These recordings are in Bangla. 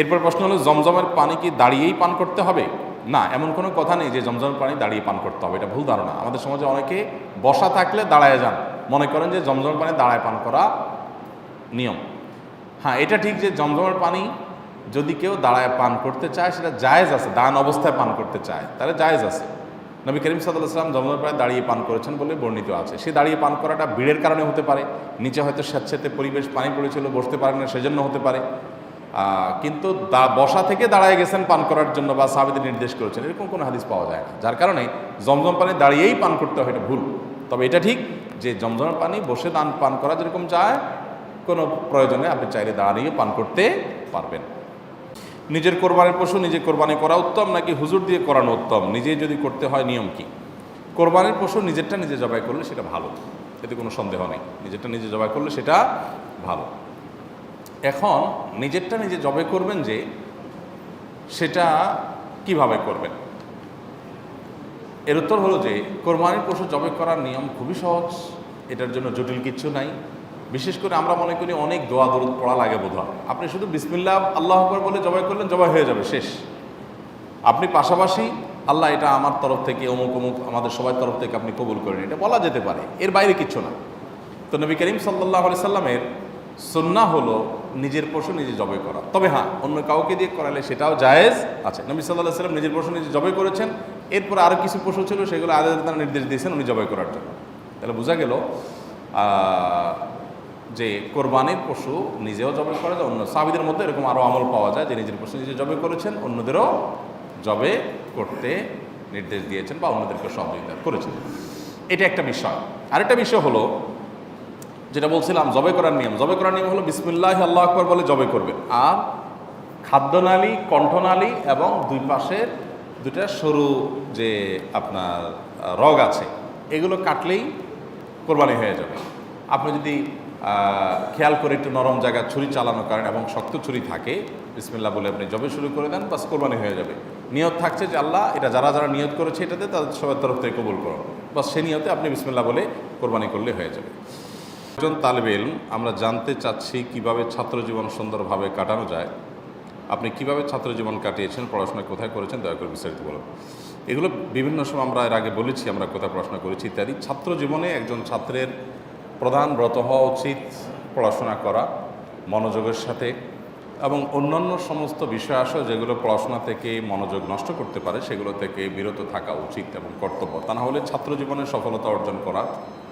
এরপর প্রশ্ন হলো, জমজমের পানি কি দাঁড়িয়েই পান করতে হবে? না, এমন কোনো কথা নেই যে জমজমের পানি দাঁড়িয়ে পান করতে হবে, এটা ভুল ধারণা। আমাদের সমাজে অনেকে বসা থাকলে দাঁড়ায় যান। মনে করেন যে জমজমের পানি দাঁড়ায় পান করা নিয়ম। হ্যাঁ এটা ঠিক যে জমজমের পানি যদি কেউ দাঁড়ায় পান করতে চায়, সেটা জায়েজ আছে, দান অবস্থায় পান করতে চায়, তাহলে জায়েজ আছে। নবী করিম সাল্লাহ সাল্লাম জমজমের পানি দাঁড়িয়ে পান করেছেন বলে বর্ণিত আছে। সে দাঁড়িয়ে পান করাটা ভিড়ের কারণে হতে পারে, নিচে হয়তো স্যাঁতস্যাঁতে পরিবেশ পানি পড়েছিল, বসতে পারেন না, সেজন্য হতে পারে। কিন্তু দা- বসা থেকে দাঁড়ায় গেছেন পান করার জন্য বা সাহাবিদের নির্দেশ করেছেন, এরকম কোনো হাদিস পাওয়া যায় না। যার কারণে জমজম পানি দাঁড়িয়েই পান করতে হয়, এটা ভুল। তবে এটা ঠিক যে জমজমের পানি বসে দান, পান করা যেরকম চায়, কোনো প্রয়োজনে আপনি চাইলে দাঁড়িয়ে পান করতে পারবেন। নিজের কোরবানির পশু নিজে কোরবানি করা উত্তম নাকি হুজুর দিয়ে করানো উত্তম? নিজেই যদি করতে হয় নিয়ম কি? কোরবানির পশু নিজেরটা নিজে জবাই করলে সেটা ভালো, এতে কোনো সন্দেহ নেই। নিজেরটা নিজে জবাই করলে সেটা ভালো। এখন নিজেরটা নিজে জবে করবেন যে সেটা কীভাবে করবেন? এর উত্তর হলো যে কোরবানির পশু জবে করার নিয়ম খুবই সহজ, এটার জন্য জটিল কিচ্ছু নাই। বিশেষ করে আমরা মনে করি অনেক দোয়া দরুদ পড়া লাগে বোধ আপনি শুধু বিসমিল্লাহ আল্লাহ আকবর বলে জবাই করলেন জবাই হয়ে যাবে, শেষ। আপনি পাশাপাশি আল্লাহ এটা আমার তরফ থেকে, অমুক অমুক আমাদের সবাই তরফ থেকে আপনি কবুল করেন। এটা বলা যেতে পারে, এর বাইরে কিচ্ছু না। তো নবী করিম সাল্লাহ আলি সাল্লামের সন্না হলো নিজের পশু নিজে জবাই করা। তবে হ্যাঁ অন্য কাউকে দিয়ে করালে সেটাও জায়েজ আছে। নবী সাল্লাহ সাল্লাম নিজের পশু নিজে জবাই করেছেন। এরপর আরও কিছু পশু ছিল, সেগুলো আলাদা তারা নির্দেশ দিয়েছেন উনি জবাই করার জন্য। তাহলে বোঝা গেল যে কোরবানির পশু নিজেও জবে করা যায়, অন্য সাবিদের মধ্যে এরকম আরও আমল পাওয়া যায় যে নিজের পশু নিজে জবে করেছেন, অন্যদেরও জবে করতে নির্দেশ দিয়েছেন বা অন্যদেরকে সহযোগিতা করেছেন। এটা একটা বিষয়। আরেকটা বিষয় হলো যেটা বলছিলাম, জবে করার নিয়ম। জবে করার নিয়ম হলো বিসমিল্লাহ, আল্লাহ আকবর বলে জবে করবেন আর খাদ্যনালী, কণ্ঠনালী এবং দুই পাশের দুটা সরু যে আপনার রগ আছে, এগুলো কাটলেই কোরবানি হয়ে যাবে। আপনি যদি খেয়াল করে একটু নরম জায়গায় ছুরি চালানো কারণ এবং শক্ত ছুরি থাকে বিসমিল্লা বলে আপনি জবে শুরু করে দেন, বাস কোরবানি হয়ে যাবে। নিয়ত থাকছে যে আল্লাহ এটা যারা যারা নিয়ত করেছে এটাতে তাদের সবার তরফ থেকে কবুল করুন। বাস সে নিয়তে আপনি বিসমিল্লা বলে কোরবানি করলে হয়ে যাবে। একজন তালেব ইলম, আমরা জানতে চাচ্ছি কীভাবে ছাত্র জীবন সুন্দরভাবে কাটানো যায়। আপনি কীভাবে ছাত্র জীবন কাটিয়েছেন, পড়াশোনা কোথায় করেছেন, দয়া করে বিস্তারিত বলুন। এগুলো বিভিন্ন সময় আমরা এর আগে বলেছি, আমরা কোথায় পড়াশোনা করেছি ইত্যাদি। ছাত্র জীবনে একজন ছাত্রের প্রধান ব্রত হওয়া উচিত, পড়াশোনা করা, মনোযোগের সাথে এবং অন্যান্য সমস্ত বিষয় আসে যেগুলো পড়াশোনা থেকে মনোযোগ নষ্ট করতে পারে, সেগুলো থেকে বিরত থাকা উচিত এবং কর্তব্য। তা না হলে ছাত্র জীবনে সফলতা অর্জন করা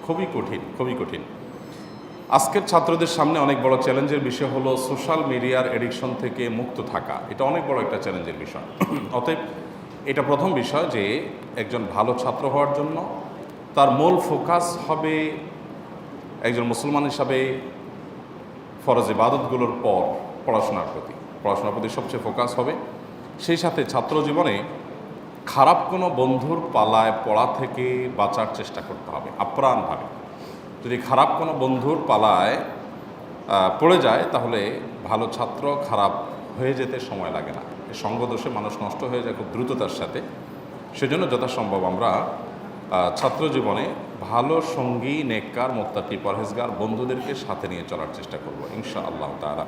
খুবই কঠিন খুবই কঠিন। আজকের ছাত্রদের সামনে অনেক বড় চ্যালেঞ্জের বিষয় হলো সোশ্যাল মিডিয়ার এডিকশন থেকে মুক্ত থাকা। এটা অনেক বড় একটা চ্যালেঞ্জের বিষয়। অতএব এটা প্রথম বিষয় যে একজন ভালো ছাত্র হওয়ার জন্য তার মূল ফোকাস হবে একজন মুসলমান হিসাবে ফরজ ইবাদতগুলোর পর পড়াশোনার প্রতি। পড়াশোনার প্রতি সবচেয়ে ফোকাস হবে। সেই সাথে ছাত্র জীবনে খারাপ কোনো বন্ধুর পালায় পড়া থেকে বাঁচার চেষ্টা করতে হবে, আপ্রাণভাবে। যদি খারাপ কোনো বন্ধুর পালায় পড়ে যায়, তাহলে ভালো ছাত্র খারাপ হয়ে যেতে সময় লাগে না। সঙ্গদোষে মানুষ নষ্ট হয়ে যায় খুব দ্রুততার সাথে। সেজন্য যথাসম্ভব আমরা ছাত্র জীবনে ভালো সঙ্গী, নেককার, মোত্তাকি, পরহেজগার বন্ধুদেরকে সাথে নিয়ে চলার চেষ্টা করব ইনশা আল্লাহ তারা